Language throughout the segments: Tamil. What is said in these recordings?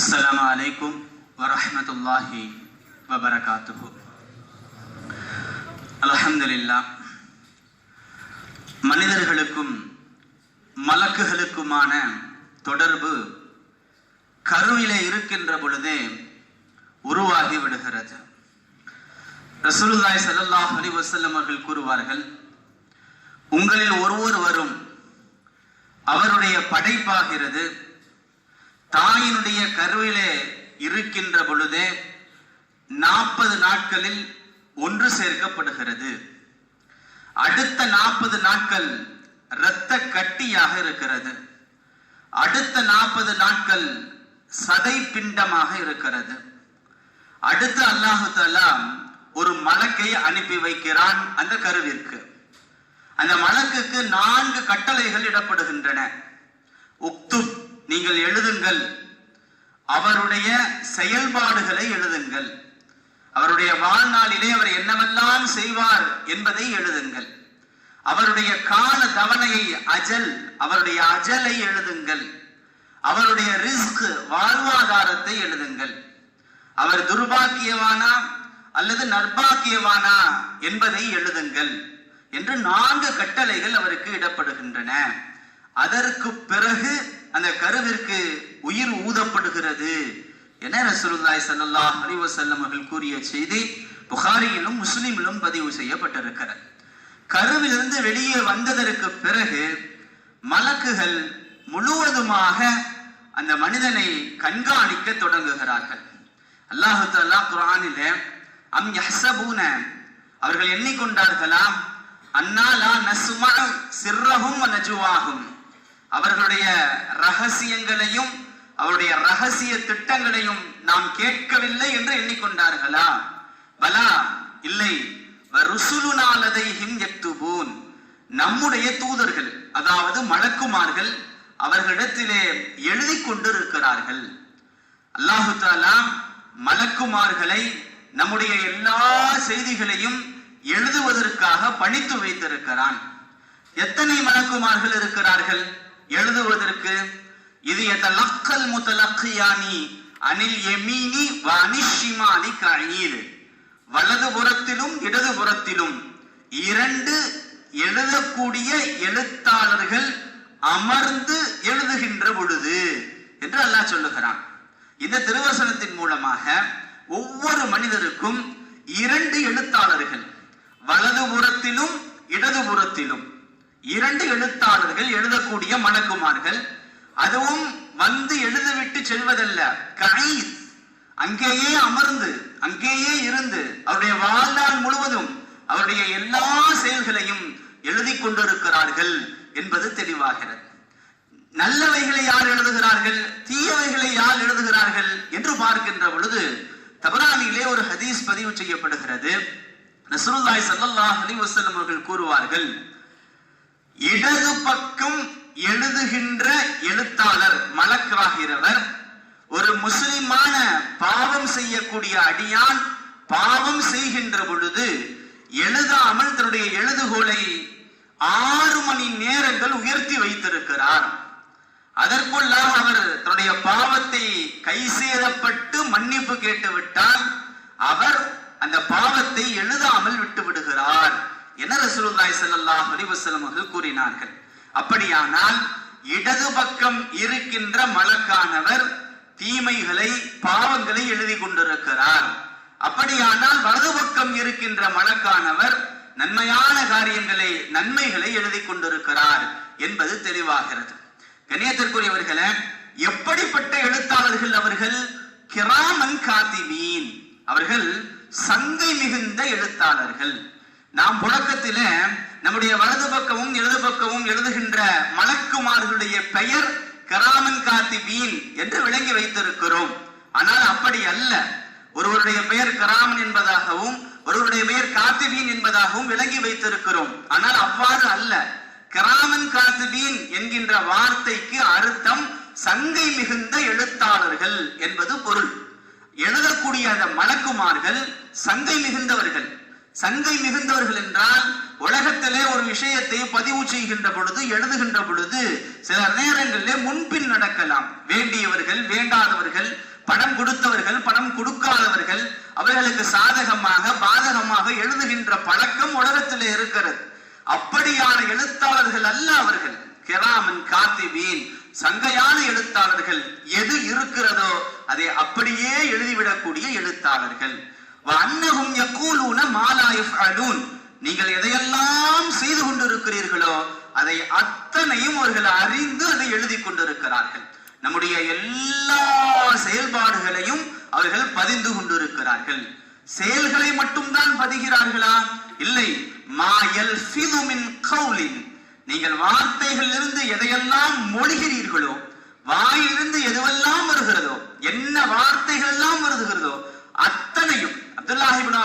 السلام عليكم ورحمة الله وبركاته الحمد لله மனிதர்களுக்கும் மலக்குகளுக்குமான தொடர்பு கருவிலே இருக்கின்ற பொழுதே உருவாகி விடுகிறது ரசூலுல்லாஹி ஸல்லல்லாஹு அலைஹி வஸல்லம் அவர்கள் கூறுவார்கள் உங்களில் ஒருவர் வரும் அவருடைய படைப்பாகிறது தாயினுடைய கருவிலே இருக்கின்ற பொழுதே நாற்பது நாட்களில் ஒன்று சேர்க்கப்படுகிறது. அடுத்த நாற்பது நாட்கள் இரத்த கட்டியாக இருக்கிறது. அடுத்த நாற்பது நாட்கள் சதை பிண்டமாக இருக்கிறது. அடுத்து அல்லாஹு தாலா ஒரு மலக்கை அனுப்பி வைக்கிறான் அந்த கருவிற்கு. அந்த மலக்குக்கு நான்கு கட்டளைகள் இடப்படுகின்றன. உக்துப் நீங்கள் எழுதுங்கள். அவருடைய செயல்பாடுகளை எழுதுங்கள். அவருடைய வாழ்நாளிலே அவர் என்னவெல்லாம் செய்வார் என்பதை எழுதுங்கள். அவருடைய கால தவணையை அஜல் அவருடைய அஜலை எழுதுங்கள். அவருடைய ரிஸ்க் வாழ்வாதாரத்தை எழுதுங்கள். அவர் துர்பாக்கியவானா அல்லது நற்பாக்கியவானா என்பதை எழுதுங்கள் என்று நான்கு கட்டளைகள் அவருக்கு இடப்படுகின்றன. அதற்கு பிறகு அந்த கருவிற்கு உயிர் ஊதப்படுகிறது என ரசூலுல்லாய் ஸல்லல்லாஹு அலைஹி அவர்கள் கூறிய செய்தி புகாரியிலும் முஸ்லிமிலும் பதிவு செய்யப்பட்டிருக்கிறது. கருவிலிருந்து வெளியே வந்ததற்கு பிறகு மலக்குகள் முழுவதுமாக அந்த மனிதனை கண்காணிக்க தொடங்குகிறார்கள். அல்லாஹு தல்லா குரானில அம் யஹ்சபூன அவர்கள் எண்ணிக்கொண்டார்களாம் அன்னாலா லா நஸ்மா சிர்ரஹும் நஜுவாகும் அவர்களுடைய ரகசியங்களையும் அவருடைய ரகசிய திட்டங்களையும் நாம் கேட்கவில்லை என்று எண்ணிக்கொண்டார்களா? பலா இல்லை. நம்முடைய தூதர்கள் அதாவது மலக்குமார்கள் அவர்களிடத்திலே எழுதி கொண்டிருக்கிறார்கள். அல்லாஹு தாலா மலக்குமார்களை நம்முடைய எல்லா செய்திகளையும் எழுதுவதற்காக பணித்து வைத்திருக்கிறான். எத்தனை மலக்குமார்கள் இருக்கிறார்கள்? எழுதுவதற்கு இது எத்தலக்கல் முதலக்கியானி அனில் எமீனி வனிஷிமானி கழீர் வலது புறத்திலும் இரண்டு எழுதக்கூடிய எழுத்தாளர்கள் அமர்ந்து எழுதுகின்ற பொழுது என்று அல்லாஹ் சொல்லுகிறான். இந்த திருவசனத்தின் மூலமாக ஒவ்வொரு மனிதருக்கும் இரண்டு எழுத்தாளர்கள் வலதுபுறத்திலும் இடதுபுறத்திலும் இரண்டு எழுத்தாளர்கள் பேசக்கூடிய மணக்குமார்கள் அதுவும் வந்து எழுதிவிட்டு செல்வதல்ல. கணீஸ் அங்கேயே அமர்ந்து அங்கேயே இருந்து அவருடைய வாழ்நாள் முழுவதும் அவருடைய எல்லா செயல்களையும் எழுதி கொண்டிருக்கிறார்கள் என்பது தெளிவாகிறது. நல்லவைகளை யார் எழுதுகிறார்கள்? தீயவைகளை யார் எழுதுகிறார்கள் என்று பார்க்கின்ற பொழுது தபரானிலே ஒரு ஹதீஸ் பதிவு செய்யப்படுகிறது. ரசூலுல்லாஹி சல்லாஹ் அலி வஸல்லம் அவர்கள் கூறுவார்கள் இடது பக்கம் எழுதுகின்ற எழுத்தாளர் மலக்காகிறவர். ஒரு முஸ்லிமான பாவம் செய்யக்கூடிய அடியான் பாவம் செய்கின்ற பொழுது எழுதாமல் தன்னுடைய எழுதுகோலை ஆறு மணி நேரங்கள் உயர்த்தி வைத்திருக்கிறார். அதற்குள்ளாக அவர் தன்னுடைய பாவத்தை கை சேதப்பட்டு மன்னிப்பு கேட்டுவிட்டால் அவர் அந்த பாவத்தை எழுதாமல் விட்டு விடுகிறார் என ரசூலுல்லாய் சல்லாஹ் அலிவசலம் அவர்கள் கூறினார்கள். அப்படியானால் இடது பக்கம் இருக்கின்ற மலக்கானவர் தீமைகளை பாவங்களை எழுதி கொண்டிருக்கிறார். அப்படியானால் வலது பக்கம் இருக்கின்ற மலக்கானவர் நன்மையான காரியங்களை நன்மைகளை எழுதி கொண்டிருக்கிறார் என்பது தெளிவாகிறது. கணியத்திற்குரியவர்களை எப்படிப்பட்ட எழுத்தாளர்கள் அவர்கள்? கிராமன் காத்திமீன் அவர்கள் சங்கை மிகுந்த எழுத்தாளர்கள். நாம் புழக்கத்தில நம்முடைய வலது பக்கமும் இடது பக்கமும் எழுதுகின்ற மலக்குமார்களுடைய பெயர் கராமன் காத்திபீன் என்று விளங்கி வைத்திருக்கிறோம். ஆனால் அப்படி அல்ல. ஒருவருடைய பெயர் கராமன் என்பதாகவும் ஒருவருடைய பெயர் காத்திபீன் என்பதாகவும் விளங்கி வைத்திருக்கிறோம். ஆனால் அவ்வாறு அல்ல. கிராமன் காத்திபீன் என்கின்ற வார்த்தைக்கு அர்த்தம் சங்கை மிகுந்த எழுத்தாளர்கள் என்பது பொருள். எழுதக்கூடிய அந்த மலக்குமார்கள் சங்கை மிகுந்தவர்கள். சங்கை மிகுந்தவர்கள் என்றால் உலகத்திலே ஒரு விஷயத்தை பதிவு செய்கின்ற பொழுது எழுதுகின்ற பொழுது சில நேரங்களிலே முன்பின் நடக்கலாம். வேண்டியவர்கள் வேண்டாதவர்கள் பணம் கொடுத்தவர்கள் பணம் கொடுக்காதவர்கள் அவர்களுக்கு சாதகமாக பாதகமாக எழுதுகின்ற பழக்கம் உலகத்தில் இருக்கிறது. அப்படியான எழுத்தாளர்கள் அல்ல அவர்கள். கிராமன் காத்திபீன் சங்கையான எழுத்தாளர்கள் எது இருக்கிறதோ அதை அப்படியே எழுதிவிடக்கூடிய எழுத்தாளர்கள். அன்னகும் யக்கூலூன மாலா யஃஅலூன் நீங்கள் எதையெல்லாம் செய்து கொண்டிருக்கிறீர்களோ அதை அத்தனையும் அவர்கள் அறிந்து அதை எழுதி கொண்டிருக்கிறார்கள். நம்முடைய எல்லா செயல்பாடுகளையும் அவர்கள் பதிந்து கொண்டிருக்கிறார்கள். செயல்களை மட்டும்தான் பதிகிறார்களா? இல்லை. மாயல் மின் கௌலின். நீங்கள் வார்த்தைகளிலிருந்து எதையெல்லாம் மொழிகிறீர்களோ வாயிலிருந்து எதுவரை வருகிறதோ என்ன வார்த்தைகள் எல்லாம் வருகிறதோ அத்தனையும் அப்துல்லாஹிபின்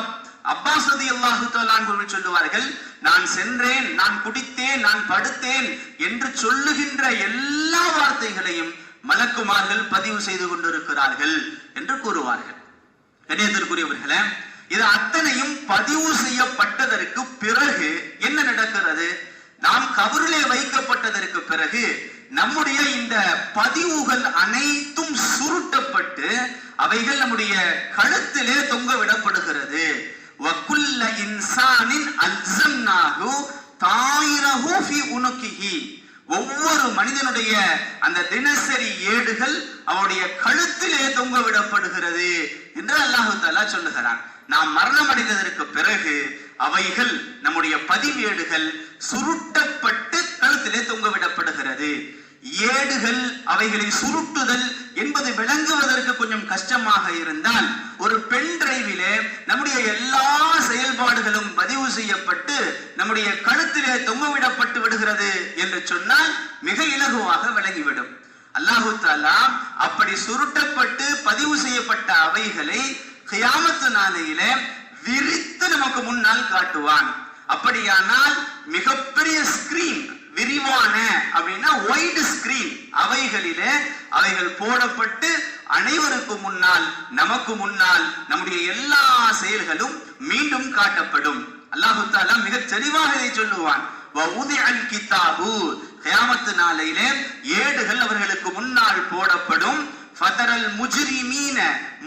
அப்பாஸ் ரதி அல்லாஹு அவர்கள் சொல்லுவார்கள் நான் சென்றேன் நான் குடித்தேன் நான் படுத்தேன் என்று சொல்லுகின்ற எல்லா வார்த்தைகளையும் மலக்குமார்கள் பதிவு செய்து கொண்டிருக்கிறார்கள் என்று கூறுவார்கள். கண்ணியத்திற்குரியவர்களே இது அத்தனையும் பதிவு செய்யப்பட்டதற்கு பிறகு என்ன நடக்கிறது? நாம் கபரிலே வைக்கப்பட்டதற்கு பிறகு நம்முடைய இந்த பதிவுகள் அனைத்தும் சுருட்டப்பட்டு அவைகள் நம்முடைய கழுத்திலே தொங்க விடப்படுகிறது வக்குல்ல இன்சானின் அல்சம்னாகு தாயிரஹு ஃபி உனுக்கிஹி ஒவ்வொரு மனிதனுடைய அந்த தினசரி ஏடுகள் அவருடைய கழுத்திலே தொங்க விடப்படுகிறது என்று அல்லாஹு தாலா சொல்லுகிறான். நாம் மரணம் அடைந்ததற்கு பிறகு அவைகள் நம்முடைய பதிவேடுகள் சுருட்டப்பட்டு கழுத்திலே தொங்க விடப்படுகிறது ஏடுகள் அவைகளை சுருட்டுதல் என்பது விளங்குவதற்கு கொஞ்சம் கஷ்டமாக இருந்தால் ஒரு பெண் டிரைவிலே நம்முடைய எல்லா செயல்பாடுகளும் பதிவு செய்யப்பட்டு நம்முடைய கழுத்திலே தொங்கவிடப்பட்டு விடுகிறது என்று சொன்னால் மிக இலகுவாக விளங்கிவிடும். அல்லாஹு தாலா அப்படி சுருட்டப்பட்டு பதிவு செய்யப்பட்ட அவைகளை கியாமத்து நாளையிலே விரித்து நமக்கு முன்னால் காட்டுவான். அப்படியானால் மிகப்பெரிய ஸ்கிரீன் விரிவான அப்படின்னா ஒயிட் ஸ்கிரீன் அவைகளிலே அவைகள் போடப்பட்டு அனைவருக்கு முன்னால் நமக்கு முன்னால் நம்முடைய எல்லா செயல்களும் மீண்டும் காட்டப்படும். அல்லாஹு தாலா மிக தெளிவாக இதை சொல்லுவான். கிதாபு. கயாமத்து நாளையிலே ஏடுகள் அவர்களுக்கு முன்னால் போடப்படும். ஃபதரல் முஜ்ரிமீன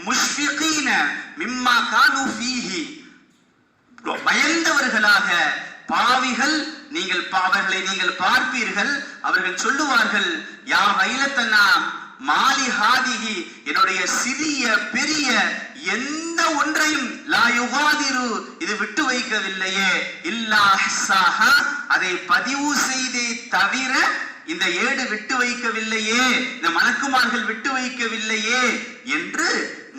முஷ்ஃபிகீன மிம்மா கானு ஃபீஹி. பயந்தவர்களாக பாவிகள் நீங்கள் அவர்களை நீங்கள் பார்ப்பீர்கள். அவர்கள் சொல்லுவார்கள் யா வைலத்தன்னா மாலி ஹாதிகி என்னுடைய சிறிய பெரிய எந்த ஒன்றையும் லா யுகாதிரு இது விட்டு வைக்கவில்லையே. இல்லா அதை பதிவு செய்தே தவிர இந்த ஏடு விட்டு வைக்கவில்லையே. இந்த மணக்குமார்கள் விட்டு வைக்கவில்லையே. என்று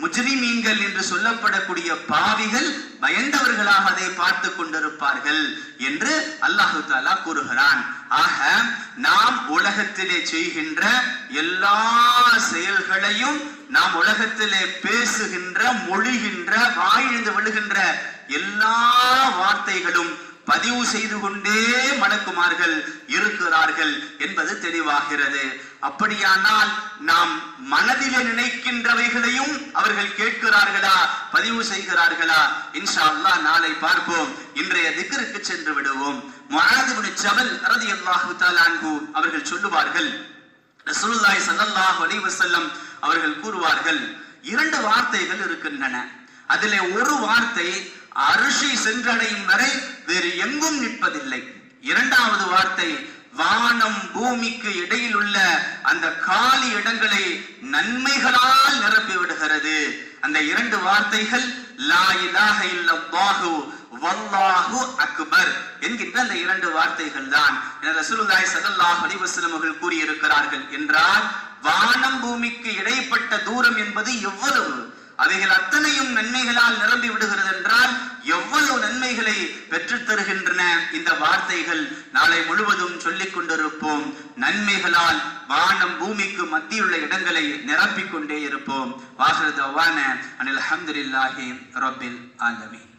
முஜ்ரிமீன்கள் என்று சொல்லப்படக்கூடிய பாவிகள் பயந்தவர்களாக அதை பார்த்து கொண்டிருப்பார்கள் என்று அல்லாஹு தாலா கூறுகிறான். ஆக நாம் உலகத்திலே செய்கின்ற எல்லா செயல்களையும் நாம் உலகத்திலே பேசுகின்ற மொழிகின்ற வாயிழ்ந்து விழுகின்ற எல்லா வார்த்தைகளும் பதிவு செய்து கொண்டே மணக்குமார்கள் இருக்கிறார்கள் என்பது தெளிவாகிறது. அப்படியானால் நாம் மனதிலே நினைக்கின்றவைகளையும் அவர்கள் கேட்கிறார்களா பதிவு செய்கிறார்களா? இன்ஷா அல்லா நாளை பார்ப்போம். இன்றைய திக்கருக்கு சென்று விடுவோம். முஆதுபின் ஜபல் ரலியல்லாஹு தஆலா அவர்கள் சொல்லுவார்கள் ரசூலுல்லாஹி ஸல்லல்லாஹு அலி வசல்லம் அவர்கள் கூறுவார்கள் இரண்டு வார்த்தைகள் இருக்கின்றன. அதிலே ஒரு வார்த்தை அரிசி சென்றடையும் வரை வேறு எங்கும் நிற்பதில்லை. இரண்டாவது வார்த்தை வானம் பூமிக்கு இடையில் உள்ள அந்த காலி இடங்களை நன்மைகளால் நிரப்பி விடுகிறது. அந்த இரண்டு வார்த்தைகள் லா இலாஹ இல்லல்லாஹு வல்லாஹு அக்பர் என்கின்ற அந்த இரண்டு வார்த்தைகள் தான். ரசூலுல்லாஹி ஸல்லல்லாஹு அலைஹி வஸல்லம் அவர்கள் கூறியிருக்கிறார்கள் என்றால் வானம் பூமிக்கு இடைப்பட்ட தூரம் என்பது எவ்வளவு? அவைகள் அத்தனையும் நன்மைகளால் நிரம்பி விடுகிறது என்றால் எவ்வளவு நன்மைகளை பெற்றுத் தருகின்றன இந்த வார்த்தைகள். நாளை முழுவதும் சொல்லிக் கொண்டிருப்போம். நன்மைகளால் வானம் பூமிக்கு மத்தியுள்ள இடங்களை நிரப்பிக் கொண்டே இருப்போம். வாசல் அனில் அஹமதுல்லாஹி ரபில் ஆலமீன்.